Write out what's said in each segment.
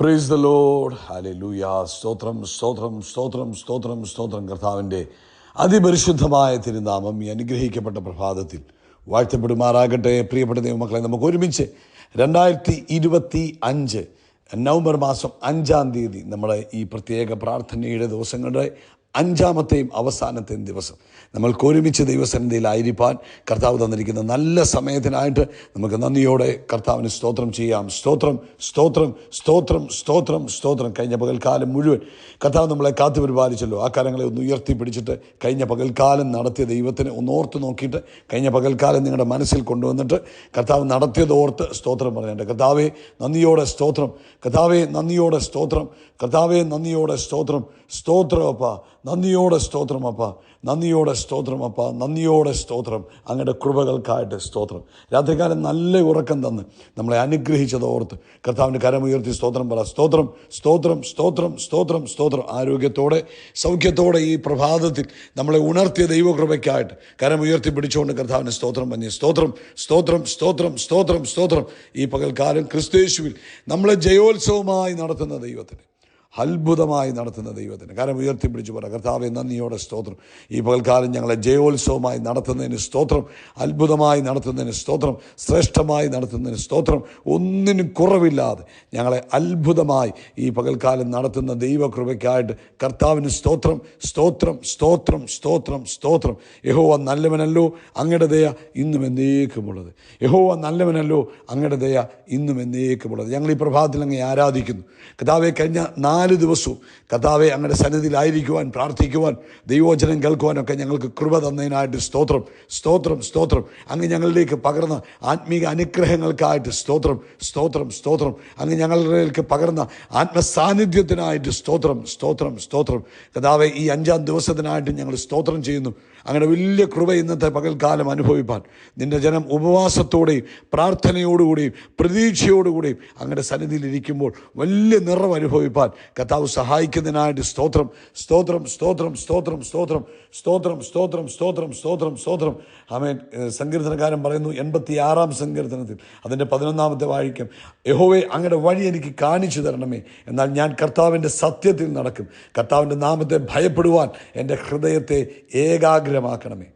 Praise the load hallelujah സ്തോത്രം സ്തോത്രം സ്തോത്രം സ്തോത്രം സ്തോത്രം. കർത്താവിന്റെ അതിപരിശുദ്ധമായ തിരുനാമം ഈ അനുഗ്രഹിക്കപ്പെട്ട പ്രഭാതത്തിൽ വാഴ്ത്തപ്പെടുമാറാകട്ടെ. പ്രിയപ്പെട്ട ദൈവമക്കളെ നമുക്ക് ഒരുമിച്ച് രണ്ടായിരത്തി ഇരുപത്തി അഞ്ച് നവംബർ മാസം അഞ്ചാം തീയതി നമ്മുടെ ഈ പ്രത്യേക പ്രാർത്ഥനയുടെ ദിവസങ്ങളുടെ അഞ്ചാമത്തെയും അവസാനത്തെയും ദിവസം. നമ്മൾക്ക് ഒരുമിച്ച് ദൈവസന്നിധിയിലായിരിക്കാൻ കർത്താവ് തന്നിരിക്കുന്ന നല്ല സമയത്തിനായിട്ട് നമുക്ക് നന്ദിയോടെ കർത്താവിന് സ്തോത്രം ചെയ്യാം. സ്തോത്രം സ്തോത്രം സ്തോത്രം സ്തോത്രം സ്തോത്രം. കഴിഞ്ഞ പകൽക്കാലം മുഴുവൻ കർത്താവ് നമ്മളെ കാത്തു പരിപാലിച്ചല്ലോ. ആ കാര്യങ്ങളെ ഒന്ന് ഉയർത്തി പിടിച്ചിട്ട് കഴിഞ്ഞ പകൽക്കാലം നടത്തിയ ദൈവത്തിന് ഒന്ന് ഓർത്ത് നോക്കിയിട്ട് കഴിഞ്ഞ പകൽക്കാലം നിങ്ങളുടെ മനസ്സിൽ കൊണ്ടുവന്നിട്ട് കർത്താവ് നടത്തിയത് ഓർത്ത് സ്തോത്രം പറഞ്ഞിട്ട് കർത്താവെ നന്ദിയോടെ സ്തോത്രം. കർത്താവെ നന്ദിയോടെ സ്തോത്രം. കർത്താവെ നന്ദിയോടെ സ്തോത്രം. സ്തോത്രം അപ്പ. നന്ദിയോടെ സ്തോത്രം അപ്പ. നന്ദിയോടെ സ്തോത്രം അപ്പ. നന്ദിയോടെ സ്തോത്രം. അങ്ങയുടെ കൃപകൾക്കായിട്ട് സ്തോത്രം. രാത്രികാലം നല്ല ഉറക്കം തന്ന് നമ്മളെ അനുഗ്രഹിച്ചത് ഓർത്ത് കർത്താവിന്റെ കരമുയർത്തി സ്തോത്രം പറ. സ്തോത്രം സ്തോത്രം സ്തോത്രം സ്തോത്രം സ്തോത്രം. ആരോഗ്യത്തോടെ സൗഖ്യത്തോടെ ഈ പ്രഭാതത്തിൽ നമ്മളെ ഉണർത്തിയ ദൈവകൃപയ്ക്കായിട്ട് കരമുയർത്തി പിടിച്ചുകൊണ്ട് കർത്താവിന് സ്തോത്രം വന്നി സ്തോത്രം സ്തോത്രം സ്തോത്രം സ്തോത്രം സ്തോത്രം. ഈ പകൽക്കാലം ക്രിസ്തേശുവിൽ നമ്മളെ ജയോത്സവമായി നടത്തുന്ന ദൈവത്തിന്. അത്ഭുതമായി നടത്തുന്ന ദൈവത്തിന്. കാരണം ഉയർത്തിപ്പിടിച്ച് പറ കർത്താവെ നന്ദിയോടെ സ്തോത്രം. ഈ പകൽക്കാലം ഞങ്ങളെ ജയോത്സവമായി നടത്തുന്നതിന് സ്തോത്രം. അത്ഭുതമായി നടത്തുന്നതിന് സ്തോത്രം. ശ്രേഷ്ഠമായി നടത്തുന്നതിന് സ്തോത്രം. ഒന്നിനും കുറവില്ലാതെ ഞങ്ങളെ അത്ഭുതമായി ഈ പകൽക്കാലം നടത്തുന്ന ദൈവകൃപയ്ക്കായിട്ട് കർത്താവിന് സ്തോത്രം. സ്തോത്രം സ്തോത്രം സ്തോത്രം സ്തോത്രം. യഹോവ നല്ലവനല്ലോ അങ്ങയുടെ ദയ ഇന്നും എന്നേക്കുമുള്ളത്. യഹോവ നല്ലവനല്ലോ അങ്ങയുടെ ദയ ഇന്നും എന്നേക്കുമുള്ളത്. ഞങ്ങൾ ഈ പ്രഭാതത്തിൽ അങ്ങ് ആരാധിക്കുന്നു. കർത്താവെ കഴിഞ്ഞ നാല് ദിവസവും കഥാവെ അങ്ങയുടെ സന്നിധിയിലായിരിക്കുവാൻ പ്രാർത്ഥിക്കുവാൻ ദൈവോചനം കേൾക്കുവാനൊക്കെ ഞങ്ങൾക്ക് കൃപ തന്നതിനായിട്ട് സ്തോത്രം സ്തോത്രം സ്തോത്രം. അങ്ങ് ഞങ്ങളിലേക്ക് പകർന്ന ആത്മീക അനുഗ്രഹങ്ങൾക്കായിട്ട് സ്തോത്രം സ്തോത്രം സ്തോത്രം. അങ്ങ് ഞങ്ങളിലേക്ക് പകർന്ന ആത്മസാന്നിധ്യത്തിനായിട്ട് സ്തോത്രം സ്തോത്രം സ്തോത്രം. കഥാവെ ഈ അഞ്ചാം ദിവസത്തിനായിട്ട് ഞങ്ങൾ സ്തോത്രം ചെയ്യുന്നു. അങ്ങനെ വലിയ കൃപ ഇന്നത്തെ പകൽക്കാലം അനുഭവിപ്പാൻ. നിന്റെ ജനം ഉപവാസത്തോടെയും പ്രാർത്ഥനയോടുകൂടിയും പ്രതീക്ഷയോടുകൂടിയും അങ്ങയുടെ സന്നിധിയിലിരിക്കുമ്പോൾ വലിയ നിറം അനുഭവിപ്പാൻ. കർത്താവ് സഹായിക്കുന്നതിനായിട്ട് സ്തോത്രം സ്തോത്രം സ്തോത്രം സ്തോത്രം സ്തോത്രം സ്തോത്രം സ്തോത്രം സ്തോത്രം സ്തോത്രം സ്തോത്രം. ആമേൻ. സങ്കീർത്തനക്കാരൻ പറയുന്നു എൺപത്തി ആറാം സങ്കീർത്തനത്തിൽ അതിന്റെ പതിനൊന്നാമത്തെ വായിക്കും യഹോവെ അങ്ങയുടെ വഴി എനിക്ക് കാണിച്ചു തരണമേ. എന്നാൽ ഞാൻ കർത്താവിന്റെ സത്യത്തിൽ നടക്കും. കർത്താവിന്റെ നാമത്തെ ഭയപ്പെടുവാൻ എന്റെ ഹൃദയത്തെ ഏകാഗ്രമാക്കണമേ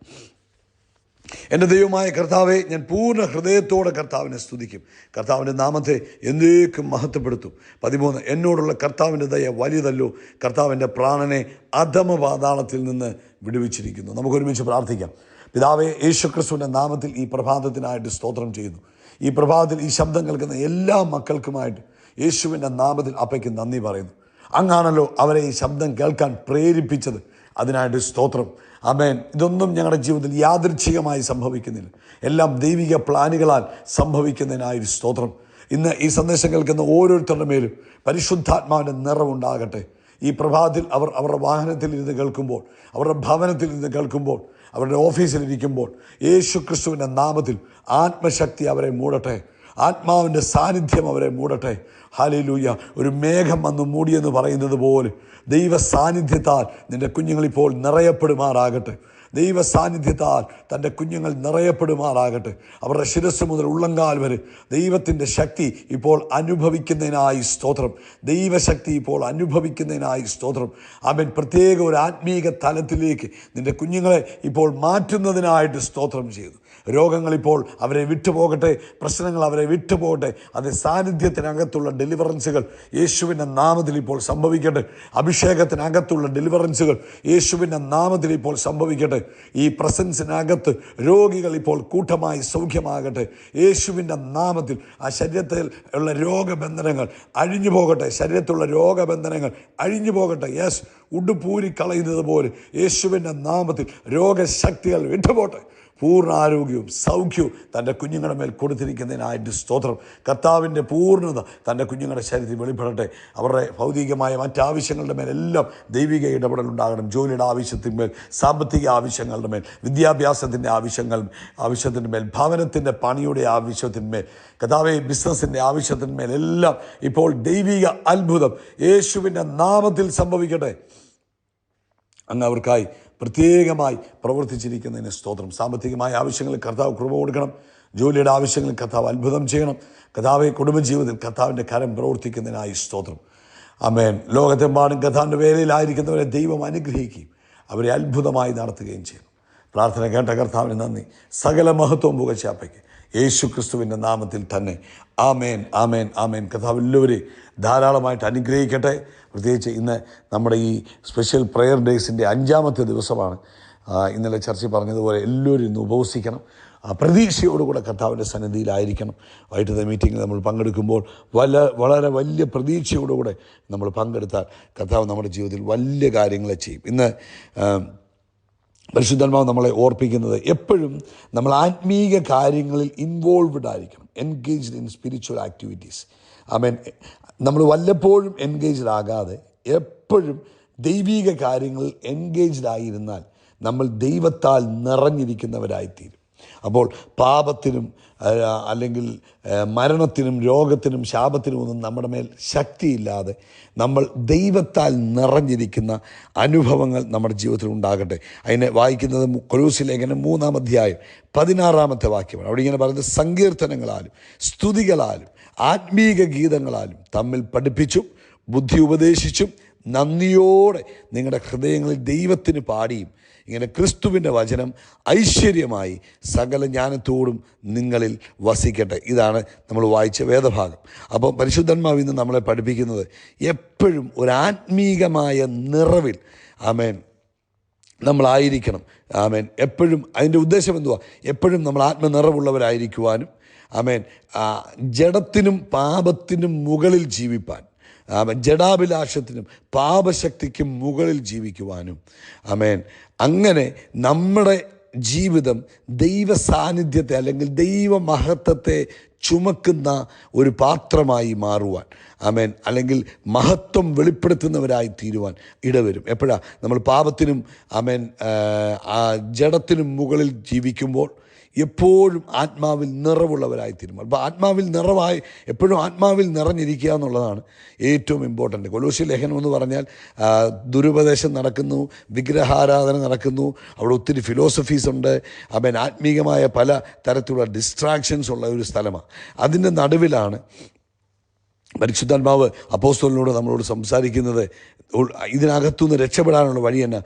എന്റെ ദൈവമായ കർത്താവെ ഞാൻ പൂർണ ഹൃദയത്തോടെ കർത്താവിനെ സ്തുതിക്കും. കർത്താവിന്റെ നാമത്തെ എന്നേക്കും മഹത്വപ്പെടുത്തും. പതിമൂന്ന് എന്നോടുള്ള കർത്താവിന്റെ ദയ വലിയതല്ലോ. കർത്താവിന്റെ പ്രാണനെ അധമ പാതാളത്തിൽ നിന്ന് വിടുവിച്ചിരിക്കുന്നു. നമുക്ക് ഒരുമിച്ച് പ്രാർത്ഥിക്കാം. പിതാവെ യേശുക്രിസ്തുവിന്റെ നാമത്തിൽ ഈ പ്രഭാതത്തിനായിട്ട് സ്തോത്രം ചെയ്യുന്നു. ഈ പ്രഭാതത്തിൽ ഈ ശബ്ദം കേൾക്കുന്ന എല്ലാ മക്കൾക്കുമായിട്ട് യേശുവിന്റെ നാമത്തിൽ അപ്പയ്ക്ക് നന്ദി പറയുന്നു. അങ്ങാണല്ലോ അവരെ ഈ ശബ്ദം കേൾക്കാൻ പ്രേരിപ്പിച്ചത്. അതിനായിട്ട് സ്തോത്രം. അമേൻ ഇതൊന്നും ഞങ്ങളുടെ ജീവിതത്തിൽ യാദൃച്ഛികമായി സംഭവിക്കുന്നില്ല. എല്ലാം ദൈവിക പ്ലാനുകളാൽ സംഭവിക്കുന്നതിനായൊരു സ്തോത്രം. ഇന്ന് ഈ സന്ദേശം കേൾക്കുന്ന ഓരോരുത്തരുടെ മേലും പരിശുദ്ധാത്മാവിന്റെ നിറവുണ്ടാകട്ടെ. ഈ പ്രഭാതത്തിൽ അവർ അവരുടെ വാഹനത്തിൽ ഇരുന്ന് കേൾക്കുമ്പോൾ അവരുടെ ഭവനത്തിൽ ഇരുന്ന് കേൾക്കുമ്പോൾ അവരുടെ ഓഫീസിലിരിക്കുമ്പോൾ യേശു ക്രിസ്തുവിന്റെ നാമത്തിൽ ആത്മശക്തി അവരെ മൂടട്ടെ. ആത്മാവിന്റെ സാന്നിധ്യം അവരെ മൂടട്ടെ. ഹാലിലൂയ. ഒരു മേഘം വന്ന് മൂടിയെന്ന് പറയുന്നത് പോലെ ദൈവ സാന്നിധ്യത്താൽ നിന്റെ കുഞ്ഞുങ്ങളിപ്പോൾ നിറയപ്പെടുമാറാകട്ടെ. ദൈവ സാന്നിധ്യത്താൽ തന്റെ കുഞ്ഞുങ്ങൾ നിറയപ്പെടുമാറാകട്ടെ. അവരുടെ ശിരസ് മുതൽ ഉള്ളങ്കാൽ വരെ ദൈവത്തിന്റെ ശക്തി ഇപ്പോൾ അനുഭവിക്കുന്നതിനായി സ്തോത്രം. ദൈവശക്തി ഇപ്പോൾ അനുഭവിക്കുന്നതിനായി സ്തോത്രം. അവൻ പ്രത്യേക ഒരു ആത്മീക തലത്തിലേക്ക് നിന്റെ കുഞ്ഞുങ്ങളെ ഇപ്പോൾ മാറ്റുന്നതിനായിട്ട് സ്തോത്രം ചെയ്തു. രോഗങ്ങളിപ്പോൾ അവരെ വിട്ടുപോകട്ടെ പ്രശ്നങ്ങൾ അവരെ വിട്ടുപോകട്ടെ അത് സാന്നിധ്യത്തിനകത്തുള്ള ഡെലിവറൻസുകൾ യേശുവിന്റെ നാമത്തിൽ ഇപ്പോൾ സംഭവിക്കട്ടെ. അഭിഷേകത്തിനകത്തുള്ള ഡെലിവറൻസുകൾ യേശുവിന്റെ നാമത്തിൽ ഇപ്പോൾ സംഭവിക്കട്ടെ. ഈ പ്രസൻസിനകത്ത് രോഗികൾ ഇപ്പോൾ കൂട്ടമായി സൗഖ്യമാകട്ടെ. യേശുവിന്റെ നാമത്തിൽ ആ ശരീരത്തിൽ ഉള്ള രോഗബന്ധനങ്ങൾ അഴിഞ്ഞു പോകട്ടെ. ശരീരത്തിലുള്ള രോഗബന്ധനങ്ങൾ അഴിഞ്ഞു പോകട്ടെ. യെസ് ഉടുപ്പൂരി കളയുന്നത് പോലെ യേശുവിന്റെ നാമത്തിൽ രോഗശക്തികൾ വിട്ടുപോട്ടെ. പൂർണ ആരോഗ്യവും സൗഖ്യവും തന്റെ കുഞ്ഞുങ്ങളുടെ മേൽ കൊടുത്തിരിക്കുന്നതിനായിട്ട് സ്തോത്രം. കർത്താവിന്റെ പൂർണത തന്റെ കുഞ്ഞുങ്ങളുടെ ശരീരത്തിൽ വെളിപ്പെടട്ടെ. അവരുടെ ഭൗതികമായ മറ്റാവശ്യങ്ങളുടെ മേലെല്ലാം ദൈവിക ഇടപെടൽ ഉണ്ടാകണം. ജോലിയുടെ ആവശ്യത്തിന്മേൽ സാമ്പത്തിക ആവശ്യങ്ങളുടെ മേൽ വിദ്യാഭ്യാസത്തിന്റെ ആവശ്യങ്ങൾ ആവശ്യത്തിന്റെ മേൽ ഭവനത്തിന്റെ പണിയുടെ ആവശ്യത്തിന്മേൽ കഥാവെ ബിസിനസ്സിന്റെ ആവശ്യത്തിന്മേൽ എല്ലാം ഇപ്പോൾ ദൈവിക അത്ഭുതം. യേശുവിന്റെ നാമത്തിൽ സംഭവിക്കട്ടെ. അങ്ങ് അവർക്കായി പ്രത്യേകമായി പ്രവർത്തിച്ചിരിക്കുന്നതിന് സ്തോത്രം. സാമ്പത്തികമായ ആവശ്യങ്ങളിൽ കർത്താവ് കൃപ കൊടുക്കണം. ജോലിയുടെ ആവശ്യങ്ങളിൽ കർത്താവ് അത്ഭുതം ചെയ്യണം. കഥാവെ കുടുംബജീവിതത്തിൽ കർത്താവിന്റെ കരം പ്രവർത്തിക്കുന്നതിനായി സ്തോത്രം. അമേൻ ലോകത്തെമ്പാടും കഥാവിന്റെ വേലയിലായിരിക്കുന്നവരെ ദൈവം അനുഗ്രഹിക്കുകയും അവരെ അത്ഭുതമായി നടത്തുകയും ചെയ്യുന്നു. പ്രാർത്ഥന കേട്ട കർത്താവിന് നന്ദി. സകല മഹത്വം പുകച്ചാപ്പയ്ക്ക് യേശു ക്രിസ്തുവിന്റെ നാമത്തിൽ തന്നെ. ആമേൻ ആമേൻ ആമേൻ. കർത്താവ് എല്ലാവരെയും ധാരാളമായിട്ട് അനുഗ്രഹിക്കട്ടെ. പ്രത്യേകിച്ച് ഇന്ന് നമ്മുടെ ഈ സ്പെഷ്യൽ പ്രെയർ ഡേയ്സിന്റെ അഞ്ചാമത്തെ ദിവസമാണ്. ഇന്നലെ ചർച്ച പറഞ്ഞതുപോലെ എല്ലാവരും ഇന്ന് ഉപവസിക്കണം. പ്രതീക്ഷയോടുകൂടെ കർത്താവിന്റെ സന്നിധിയിലായിരിക്കണം. വൈകിട്ടത്തെ മീറ്റിങ്ങിൽ നമ്മൾ പങ്കെടുക്കുമ്പോൾ വല വളരെ വലിയ പ്രതീക്ഷയോടുകൂടെ നമ്മൾ പങ്കെടുത്താൽ കർത്താവ് നമ്മുടെ ജീവിതത്തിൽ വലിയ കാര്യങ്ങളെ ചെയ്യും. ഇന്ന് ആ, പരിശുദ്ധാത്മാവ് നമ്മളെ ഓർപ്പിക്കുന്നത് എപ്പോഴും നമ്മൾ ആത്മീയ കാര്യങ്ങളിൽ ഇൻവോൾവ്ഡ് ആയിരിക്കണം. Engaged in spiritual activities I mean നമ്മൾ വല്ലപ്പോഴും എൻഗേജ്ഡ് ആകാതെ എപ്പോഴും ദൈവീക കാര്യങ്ങളിൽ എൻഗേജ്ഡ് ആയിരുന്നാൽ നമ്മൾ ദൈവത്താൽ നിറഞ്ഞിരിക്കുന്നവരായിത്തീരും. അപ്പോൾ പാപത്തിനും അല്ലെങ്കിൽ മരണത്തിനും രോഗത്തിനും ശാപത്തിനും ഒന്നും നമ്മുടെ മേൽ ശക്തിയില്ലാതെ നമ്മൾ ദൈവത്താൽ നിറഞ്ഞിരിക്കുന്ന അനുഭവങ്ങൾ നമ്മുടെ ജീവിതത്തിൽ ഉണ്ടാകട്ടെ. അതിനെ വായിക്കുന്നത് കൊലൂസി ലേഖനം മൂന്നാം അധ്യായം പതിനാറാമത്തെ വാക്യമാണ്. അവിടെ ഇങ്ങനെ പറയുന്നത് സങ്കീർത്തനങ്ങളാലും സ്തുതികളാലും ആത്മീക ഗീതങ്ങളാലും തമ്മിൽ പഠിപ്പിച്ചും ബുദ്ധി ഉപദേശിച്ചും നന്ദിയോടെ നിങ്ങളുടെ ഹൃദയങ്ങളിൽ ദൈവത്തിന് പാടിയും ഇങ്ങനെ ക്രിസ്തുവിന്റെ വചനം ഐശ്വര്യമായി സകല ജ്ഞാനത്തോടും നിങ്ങളിൽ വസിക്കട്ടെ. ഇതാണ് നമ്മൾ വായിച്ച വേദഭാഗം. അപ്പം പരിശുദ്ധന്മാവ് ഇന്ന് നമ്മളെ പഠിപ്പിക്കുന്നത് എപ്പോഴും ഒരു ആത്മീകമായ നിറവിൽ. ആമേൻ. നമ്മളായിരിക്കണം. ആമേൻ. എപ്പോഴും അതിന്റെ ഉദ്ദേശം എന്തുവാ? എപ്പോഴും നമ്മൾ ആത്മനിറവുള്ളവരായിരിക്കുവാനും ആമേൻ ജഡത്തിനും പാപത്തിനും മുകളിൽ ജീവിപ്പാൻ ആമേൻ ജഡാഭിലാഷത്തിനും പാപശക്തിക്കും മുകളിൽ ജീവിക്കുവാനും ആമേൻ അങ്ങനെ നമ്മുടെ ജീവിതം ദൈവ സാന്നിധ്യത്തെ അല്ലെങ്കിൽ ദൈവ മഹത്വത്തെ ചുമക്കുന്ന ഒരു പാത്രമായി മാറുവാൻ. ആമേൻ. അല്ലെങ്കിൽ മഹത്വം വെളിപ്പെടുത്തുന്നവരായി തീരുവാൻ ഇടവരും. എപ്പോഴാണ് നമ്മൾ പാപത്തിനും ആമേൻ ജഡത്തിനും മുകളിൽ ജീവിക്കുമ്പോൾ എപ്പോഴും ആത്മാവിൽ നിറവുള്ളവരായി തീരുമാനം. അപ്പോൾ ആത്മാവിൽ നിറവായി എപ്പോഴും ആത്മാവിൽ നിറഞ്ഞിരിക്കുക എന്നുള്ളതാണ് ഏറ്റവും ഇമ്പോർട്ടന്റ് കൊലോശി ലേഖനം എന്ന് പറഞ്ഞാൽ ദുരുപദേശം നടക്കുന്നു വിഗ്രഹാരാധന നടക്കുന്നു അവിടെ ഒത്തിരി ഫിലോസഫീസ് ഉണ്ട്. അവൻ ആത്മീകമായ പല തരത്തിലുള്ള ഡിസ്ട്രാക്ഷൻസ് ഉള്ള ഒരു സ്ഥലമാണ്. അതിന്റെ നടുവിലാണ് പരിശുദ്ധാത്മാവ് അപ്പോസ്തോലിനോട് നമ്മളോട് സംസാരിക്കുന്നത് ഇതിനകത്തുനിന്ന് രക്ഷപ്പെടാനുള്ള വഴി തന്നെ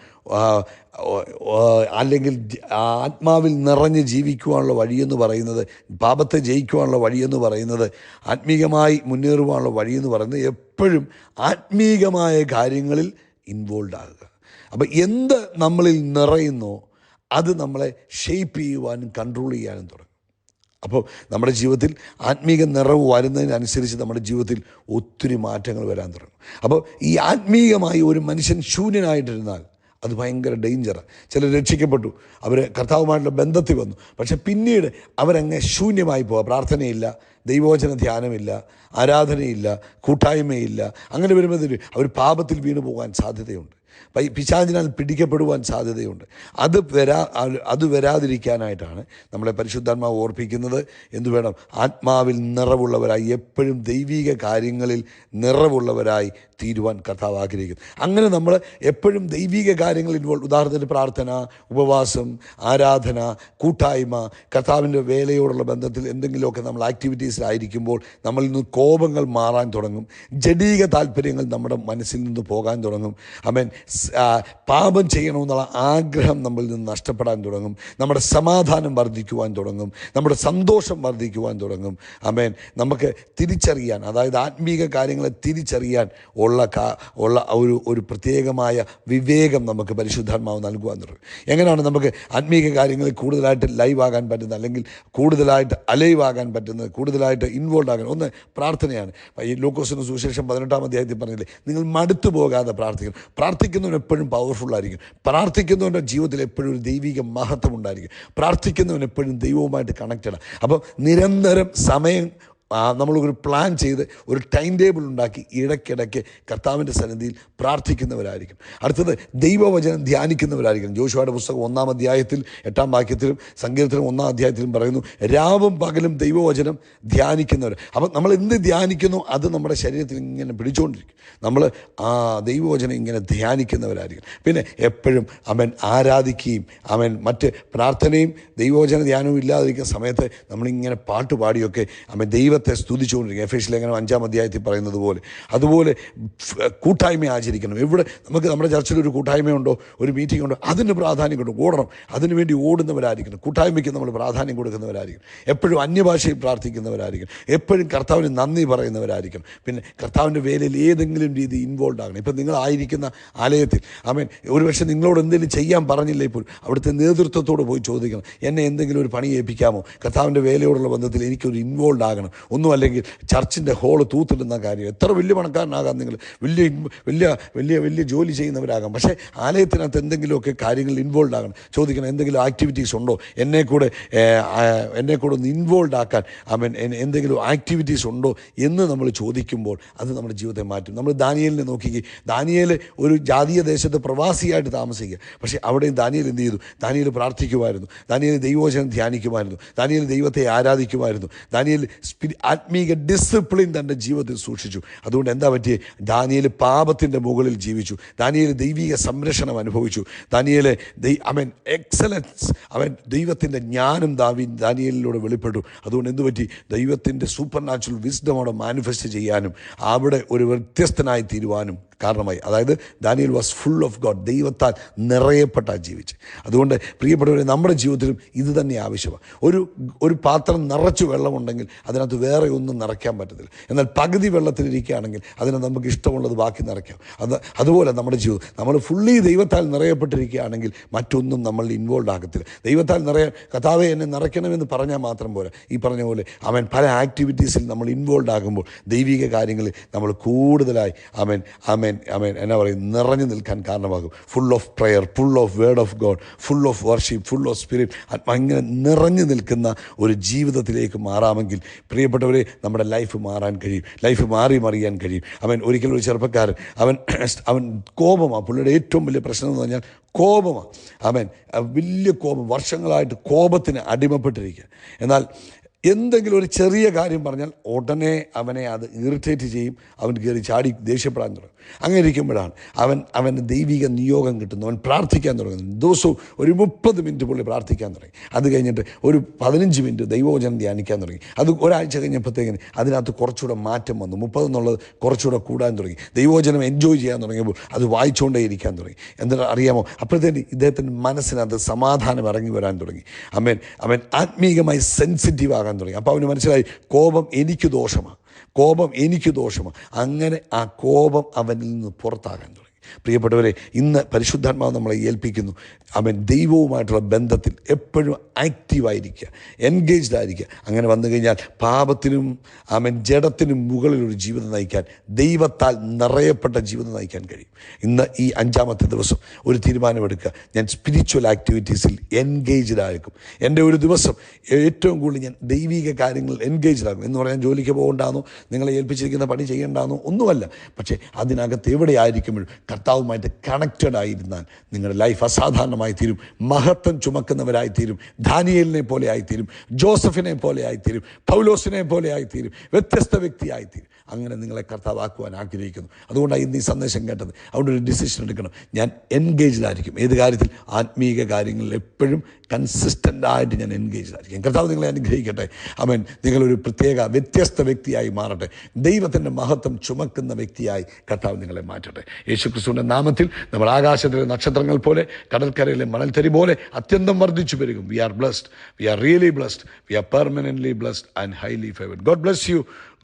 അല്ലെങ്കിൽ ആത്മാവിൽ നിറഞ്ഞ് ജീവിക്കുവാനുള്ള വഴിയെന്ന് പറയുന്നത് പാപത്തെ ജയിക്കുവാനുള്ള വഴിയെന്ന് പറയുന്നത് ആത്മീകമായി മുന്നേറുവാനുള്ള വഴിയെന്ന് പറയുന്നത് എപ്പോഴും ആത്മീകമായ കാര്യങ്ങളിൽ ഇൻവോൾവ് ആകുക. അപ്പം എന്ത് നമ്മളിൽ നിറയുന്നോ അത് നമ്മളെ ഷെയ്പ്പ് ചെയ്യുവാനും കൺട്രോൾ ചെയ്യാനും തുടങ്ങും. അപ്പോൾ നമ്മുടെ ജീവിതത്തിൽ ആത്മീക നിറവ് വരുന്നതിനനുസരിച്ച് നമ്മുടെ ജീവിതത്തിൽ ഒത്തിരി മാറ്റങ്ങൾ വരാൻ തുടങ്ങും. അപ്പോൾ ഈ ആത്മീയമായി ഒരു മനുഷ്യൻ ശൂന്യനായിട്ടിരുന്നാൽ അത് ഭയങ്കര ഡേഞ്ചറാണ് ചിലർ രക്ഷിക്കപ്പെട്ടു അവർ കർത്താവുമായിട്ടുള്ള ബന്ധത്തിൽ വന്നു. പക്ഷെ പിന്നീട് അവരങ്ങ് ശൂന്യമായി പോവാം. പ്രാർത്ഥനയില്ല ദൈവവചന ധ്യാനമില്ല ആരാധനയില്ല കൂട്ടായ്മയില്ല. അങ്ങനെ വരുമ്പോൾ അവർ പാപത്തിൽ വീണു പോകാൻ സാധ്യതയുണ്ട്. പിശാചിനാൽ പിടിക്കപ്പെടുവാൻ സാധ്യതയുണ്ട്. അത് വരാ അത് വരാതിരിക്കാനായിട്ടാണ് നമ്മളെ പരിശുദ്ധാത്മാവ് ഓർപ്പിക്കുന്നത്. എന്തു വേണം ആത്മാവിൽ നിറവുള്ളവരായി എപ്പോഴും ദൈവിക കാര്യങ്ങളിൽ നിറവുള്ളവരായി തീരുവാൻ കർത്താവ് ആഗ്രഹിക്കുന്നു. അങ്ങനെ നമ്മൾ എപ്പോഴും ദൈവിക കാര്യങ്ങൾ ഇൻവോൾവ് ഉദാഹരണത്തിന് പ്രാർത്ഥന ഉപവാസം ആരാധന കൂട്ടായ്മ കർത്താവിന്റെ വേലയോടുള്ള ബന്ധത്തിൽ എന്തെങ്കിലുമൊക്കെ നമ്മൾ ആക്ടിവിറ്റീസിലായിരിക്കുമ്പോൾ നമ്മളിൽ നിന്ന് കോപങ്ങൾ മാറാൻ തുടങ്ങും. ജഡീക താല്പര്യങ്ങൾ നമ്മുടെ മനസ്സിൽ നിന്ന് പോകാൻ തുടങ്ങും. അമേൻ പാപം ചെയ്യണമെന്നുള്ള ആഗ്രഹം നമ്മളിൽ നിന്ന് നഷ്ടപ്പെടാൻ തുടങ്ങും. നമ്മുടെ സമാധാനം വർദ്ധിക്കുവാൻ തുടങ്ങും. നമ്മുടെ സന്തോഷം വർദ്ധിക്കുവാൻ തുടങ്ങും. അമേൻ നമുക്ക് തിരിച്ചറിയാൻ അതായത് ആത്മീക കാര്യങ്ങളെ തിരിച്ചറിയാൻ ഉള്ള കാ ഉള്ള ഒരു ഒരു പ്രത്യേകമായ വിവേകം നമുക്ക് പരിശുദ്ധാത്മാവ് നൽകുവാൻ തുടങ്ങും. എങ്ങനെയാണ് നമുക്ക് ആത്മീക കാര്യങ്ങളിൽ കൂടുതലായിട്ട് ലൈവ് ആകാൻ പറ്റുന്നത്? അല്ലെങ്കിൽ കൂടുതലായിട്ട് അലൈവ് ആകാൻ പറ്റുന്നത്? കൂടുതലായിട്ട് ഇൻവോൾവ് ആകാൻ? ഒന്ന് പ്രാർത്ഥനയാണ്. ഈ ലൂക്കോസിന് സുശേഷം പതിനെട്ടാം അധ്യായത്തിൽ പറഞ്ഞില്ലേ നിങ്ങൾ മടുത്തു പോകാതെ പ്രാർത്ഥിക്കണം പ്രാർത്ഥിക്കുന്നവൻ എപ്പോഴും പവർഫുള്ളായിരിക്കും പ്രാർത്ഥിക്കുന്നവന്റെ ജീവിതത്തിൽ എപ്പോഴും ഒരു ദൈവിക മഹത്വം ഉണ്ടായിരിക്കും. പ്രാർത്ഥിക്കുന്നവൻ എപ്പോഴും ദൈവവുമായിട്ട് കണക്റ്റഡ് അപ്പോൾ നിരന്തരം സമയം നമ്മളൊരു പ്ലാൻ ചെയ്ത് ഒരു ടൈം ടേബിൾ ഉണ്ടാക്കി ഇടയ്ക്കിടയ്ക്ക് കർത്താവിന്റെ സന്നിധിയിൽ പ്രാർത്ഥിക്കുന്നവരായിരിക്കും. അടുത്തത് ദൈവവചനം ധ്യാനിക്കുന്നവരായിരിക്കും. ജോഷുവയുടെ പുസ്തകം ഒന്നാം അധ്യായത്തിൽ എട്ടാം വാക്യത്തിലും സങ്കീർത്തനം ഒന്നാം അധ്യായത്തിലും പറയുന്നു രാവും പകലും ദൈവവചനം ധ്യാനിക്കുന്നവർ. അപ്പം നമ്മൾ എന്ത് ധ്യാനിക്കുന്നു? അത് നമ്മുടെ ശരീരത്തിൽ ഇങ്ങനെ പിടിച്ചുകൊണ്ടിരിക്കും. നമ്മൾ ആ ദൈവവചനം ഇങ്ങനെ ധ്യാനിക്കുന്നവരായിരിക്കും. പിന്നെ എപ്പോഴും അവൻ ആരാധിക്കുകയും അവൻ മറ്റ് പ്രാർത്ഥനയും ദൈവവചന ധ്യാനവും ഇല്ലാതിരിക്കുന്ന സമയത്ത് നമ്മളിങ്ങനെ പാട്ട് പാടിയൊക്കെ അവൻ ദൈവത്തെ സ്തുതിച്ചുകൊണ്ടിരിക്കുക. എഫേഷ്യൽ എങ്ങനെ അഞ്ചാം അധ്യായത്തിൽ പറയുന്നത് പോലെ. അതുപോലെ കൂട്ടായ്മ ആചരിക്കണം. എവിടെ നമുക്ക് നമ്മുടെ ചർച്ചിൽ ഒരു കൂട്ടായ്മയുണ്ടോ? ഒരു മീറ്റിംഗ് ഉണ്ടോ അതിന് പ്രാധാന്യം കൊടുക്കും ഓടണം. അതിനുവേണ്ടി ഓടുന്നവരായിരിക്കണം. കൂട്ടായ്മയ്ക്ക് നമ്മൾ പ്രാധാന്യം കൊടുക്കുന്നവരായിരിക്കും എപ്പോഴും അന്യഭാഷയിൽ പ്രാർത്ഥിക്കുന്നവരായിരിക്കും എപ്പോഴും കർത്താവിന് നന്ദി പറയുന്നവരായിരിക്കണം. പിന്നെ കർത്താവിന്റെ വേലയിൽ ഏതെങ്കിലും രീതി ഇൻവോൾവ് ആകണം. ഇപ്പം നിങ്ങളായിരിക്കുന്ന ആലയത്തിൽ അവൻ ഒരുപക്ഷെ നിങ്ങളോട് എന്തെങ്കിലും ചെയ്യാൻ പറഞ്ഞില്ലേ ഇപ്പോൾ അവിടുത്തെ നേതൃത്വത്തോട് പോയി ചോദിക്കണം. എന്നെ എന്തെങ്കിലും ഒരു പണി ഏൽപ്പിക്കാമോ? കർത്താവിന്റെ വേലയോടുള്ള ബന്ധത്തിൽ എനിക്കൊരു ഇൻവോൾവ് ആകണം. ഒന്നും അല്ലെങ്കിൽ ചർച്ചിന്റെ ഹോൾ തൂത്തിടുന്ന കാര്യം. എത്ര വലിയ പണക്കാരനാകാം നിങ്ങൾ? വലിയ വലിയ വലിയ വലിയ ജോലി ചെയ്യുന്നവരാകാം. പക്ഷേ ആലയത്തിനകത്ത് എന്തെങ്കിലുമൊക്കെ കാര്യങ്ങളിൽ ഇൻവോൾവ് ആകണം. ചോദിക്കണം എന്തെങ്കിലും ആക്ടിവിറ്റീസ് ഉണ്ടോ? എന്നെ കൂടെ എന്നെ കൂടെ ഒന്ന് ഇൻവോൾവ് ആക്കാൻ ഐ മീൻ എന്തെങ്കിലും ആക്ടിവിറ്റീസ് ഉണ്ടോ എന്ന് നമ്മൾ ചോദിക്കുമ്പോൾ അത് നമ്മുടെ ജീവിതത്തെ മാറ്റും. നമ്മൾ ദാനിയലിനെ നോക്കിക്കേ. ദാനിയേൽ ഒരു ജാതീയ ദേശത്ത് പ്രവാസിയായിട്ട് താമസിക്കുക. പക്ഷേ അവിടെയും ദാനിയൽ എന്ത് ചെയ്തു? ദാനിയൽ പ്രാർത്ഥിക്കുമായിരുന്നു. ദാനിയൽ ദൈവവചനം ധ്യാനിക്കുമായിരുന്നു. ദാനിയൽ ദൈവത്തെ ആരാധിക്കുമായിരുന്നു. ദാനിയൽ സ്പിരി ആത്മീക ഡിസിപ്ലിൻ തന്റെ ജീവിതത്തിൽ സൂക്ഷിച്ചു. അതുകൊണ്ട് എന്താ പറ്റിയ? ദാനിയൽ പാപത്തിന്റെ മുകളിൽ ജീവിച്ചു. ദാനിയൽ ദൈവിക സംരക്ഷണം അനുഭവിച്ചു. ദാനിയലെ ദൈ അവൻ എക്സലൻസ് അവൻ ദൈവത്തിന്റെ ജ്ഞാനം ദാവി ദാനിയലിലൂടെ വെളിപ്പെട്ടു. അതുകൊണ്ട് എന്ത് പറ്റി? ദൈവത്തിന്റെ സൂപ്പർ നാച്ചുറൽ വിസ്ഡം അവിടെ മാനിഫെസ്റ്റ് ചെയ്യാനും അവിടെ ഒരു വ്യത്യസ്തനായി തീരുവാനും കാരണമായി. അതായത് Daniel was full of God. ദൈവത്താൽ നിറയപ്പെട്ട ജീവിച്ച്. അതുകൊണ്ട് പ്രിയപ്പെട്ടവരെ നമ്മുടെ ജീവിതത്തിലും ഇത് തന്നെ ആവശ്യമാണ്. ഒരു ഒരു പാത്രം നിറച്ച് വെള്ളമുണ്ടെങ്കിൽ അതിനകത്ത് വേറെ ഒന്നും നിറയ്ക്കാൻ പറ്റത്തില്ല. എന്നാൽ പകുതി വെള്ളത്തിലിരിക്കുകയാണെങ്കിൽ അതിനെ നമുക്ക് ഇഷ്ടമുള്ളത് ബാക്കി നിറയ്ക്കാം. അത് അതുപോലെ നമ്മുടെ ജീവിതം. നമ്മൾ ഫുള്ളി ദൈവത്താൽ നിറയപ്പെട്ടിരിക്കുകയാണെങ്കിൽ മറ്റൊന്നും നമ്മൾ ഇൻവോൾവ് ആകത്തില്ല. ദൈവത്താൽ നിറയാൻ കഥാവെ എന്നെ നിറയ്ക്കണമെന്ന് പറഞ്ഞാൽ മാത്രം പോരാ. ഈ പറഞ്ഞ പോലെ അവൻ പല ആക്ടിവിറ്റീസിൽ നമ്മൾ ഇൻവോൾവ് ആകുമ്പോൾ ദൈവിക കാര്യങ്ങളിൽ നമ്മൾ കൂടുതലായി അവൻ അവൻ അവൻ എന്നാ പറയും നിറഞ്ഞു നിൽക്കാൻ കാരണമാകും. Full of prayer full of word of God full of worship full of spirit അങ്ങനെ നിറഞ്ഞു നിൽക്കുന്ന ഒരു ജീവിതത്തിലേക്ക് മാറാമെങ്കിൽ പ്രിയപ്പെട്ടവരെ നമ്മുടെ ലൈഫ് മാറാൻ കഴിയും. ലൈഫ് മാറി മറിയാൻ കഴിയും. അവൻ ഒരിക്കലും ഒരു ചെറുപ്പക്കാരൻ അവൻ അവൻ കോപമാണ് പുള്ളിയുടെ ഏറ്റവും വലിയ പ്രശ്നം എന്ന് പറഞ്ഞാൽ കോപമാണ് അവൻ വലിയ കോപം വർഷങ്ങളായിട്ട് കോപത്തിന് അടിമപ്പെട്ടിരിക്കുക എന്നാൽ എന്തെങ്കിലും ഒരു ചെറിയ കാര്യം പറഞ്ഞാൽ ഉടനെ അവനെ അത് ഇറിറ്റേറ്റ് ചെയ്യും. അവൻ കയറി ചാടി ദേഷ്യപ്പെടാൻ തുടങ്ങും. അങ്ങനെ ഇരിക്കുമ്പോഴാണ് അവൻ അവന്റെ ദൈവിക നിയോഗം കിട്ടുന്നു. അവൻ പ്രാർത്ഥിക്കാൻ തുടങ്ങുന്നു. ദിവസവും ഒരു മുപ്പത് മിനിറ്റ് പുള്ളി പ്രാർത്ഥിക്കാൻ തുടങ്ങി. അത് കഴിഞ്ഞിട്ട് ഒരു പതിനഞ്ച് മിനിറ്റ് ദൈവവചനം ധ്യാനിക്കാൻ തുടങ്ങി. അത് ഒരാഴ്ച കഴിഞ്ഞപ്പോഴത്തേക്കിന് അതിനകത്ത് കുറച്ചുകൂടെ മാറ്റം വന്നു. മുപ്പത് എന്നുള്ളത് കുറച്ചുകൂടെ കൂടാൻ തുടങ്ങി. ദൈവവചനം എൻജോയ് ചെയ്യാൻ തുടങ്ങിയപ്പോൾ അത് വായിച്ചുകൊണ്ടേ ഇരിക്കാൻ തുടങ്ങി. എന്താ അറിയാമോ? അപ്പോഴത്തേന് ഇദ്ദേഹത്തിന്റെ മനസ്സിനകത്ത് സമാധാനം ഇറങ്ങി വരാൻ തുടങ്ങി. അമ്മേൻ അവൻ ആത്മീകമായി സെൻസിറ്റീവ് ആകാൻ തുടങ്ങി. അപ്പോൾ അവന് മനസ്സിലായി കോപം എനിക്ക് ദോഷമാണ്. കോപം എനിക്ക് ദോഷമാണ്. അങ്ങനെ ആ കോപം അവനിൽ നിന്ന് പുറത്താകാൻ തുടങ്ങി. പ്രിയപ്പെട്ടവരെ ഇന്ന് പരിശുദ്ധാത്മാവ് നമ്മളെ ഏൽപ്പിക്കുന്നു. അവൻ ദൈവവുമായിട്ടുള്ള ബന്ധത്തിൽ എപ്പോഴും ആക്റ്റീവായിരിക്കുക എൻഗേജ്ഡ് ആയിരിക്കുക. അങ്ങനെ വന്നു കഴിഞ്ഞാൽ പാപത്തിനും അവൻ ജഡത്തിനും മുകളിലൊരു ജീവിതം നയിക്കാൻ ദൈവത്താൽ നിറയപ്പെട്ട ജീവിതം നയിക്കാൻ കഴിയും. ഇന്ന് ഈ അഞ്ചാമത്തെ ദിവസം ഒരു തീരുമാനമെടുക്കുക. ഞാൻ സ്പിരിച്വൽ ആക്ടിവിറ്റീസിൽ എൻഗേജ്ഡ് ആയിരിക്കും. എന്റെ ഒരു ദിവസം ഏറ്റവും കൂടുതൽ ഞാൻ ദൈവിക കാര്യങ്ങളിൽ എൻഗേജ്ഡ് ആകും. എന്ന് പറയാൻ ജോലിക്ക് പോകണ്ടാന്നോ നിങ്ങളെ ഏൽപ്പിച്ചിരിക്കുന്ന പണി ചെയ്യേണ്ടാന്നോ ഒന്നുമല്ല. പക്ഷേ അതിനകത്ത് എവിടെയായിരിക്കുമ്പോഴും കർത്താവുമായിട്ട് കണക്റ്റഡ് ആയിരുന്നാൽ നിങ്ങളുടെ ലൈഫ് അസാധാരണമായി തീരും. മഹത്വം ചുമക്കുന്നവരായി തീരും ദാനിയേലിനെ പോലെ ആയിത്തീരും. ജോസഫിനെ പോലെ ആയിത്തീരും. പൗലോസിനെ പോലെ ആയിത്തീരും. വ്യത്യസ്ത വ്യക്തിയായിത്തീരും. അങ്ങനെ നിങ്ങളെ കർത്താവാക്കുവാൻ ആഗ്രഹിക്കുന്നു. അതുകൊണ്ടാണ് ഇന്ന് ഈ സന്ദേശം കേട്ടത്. അവിടെ ഒരു ഡിസിഷൻ എടുക്കണം. ഞാൻ എൻഗേജ്ഡ് ആയിരിക്കും ഏത് കാര്യത്തിൽ? ആത്മീയ കാര്യങ്ങളിൽ എപ്പോഴും കൺസിസ്റ്റന്റ് ആയിട്ട് ഞാൻ എൻഗേജ്ഡ് ആയിരിക്കും കർത്താവ് നിങ്ങളെ അനുഗ്രഹിക്കട്ടെ. അവൻ നിങ്ങളൊരു പ്രത്യേക വ്യത്യസ്ത വ്യക്തിയായി മാറട്ടെ. ദൈവത്തിന്റെ മഹത്വം ചുമക്കുന്ന വ്യക്തിയായി കർത്താവ് നിങ്ങളെ മാറ്റട്ടെ. യേശു ക്രിസ്തുവിന്റെ നാമത്തിൽ നമ്മൾ ആകാശത്തിലെ നക്ഷത്രങ്ങൾ പോലെ കടൽക്കരയിലെ മണൽത്തരി പോലെ അത്യന്തം വർദ്ധിച്ചു പെരുകും. We are blessed we are really blessed we are permanently blessed and highly favoured God bless you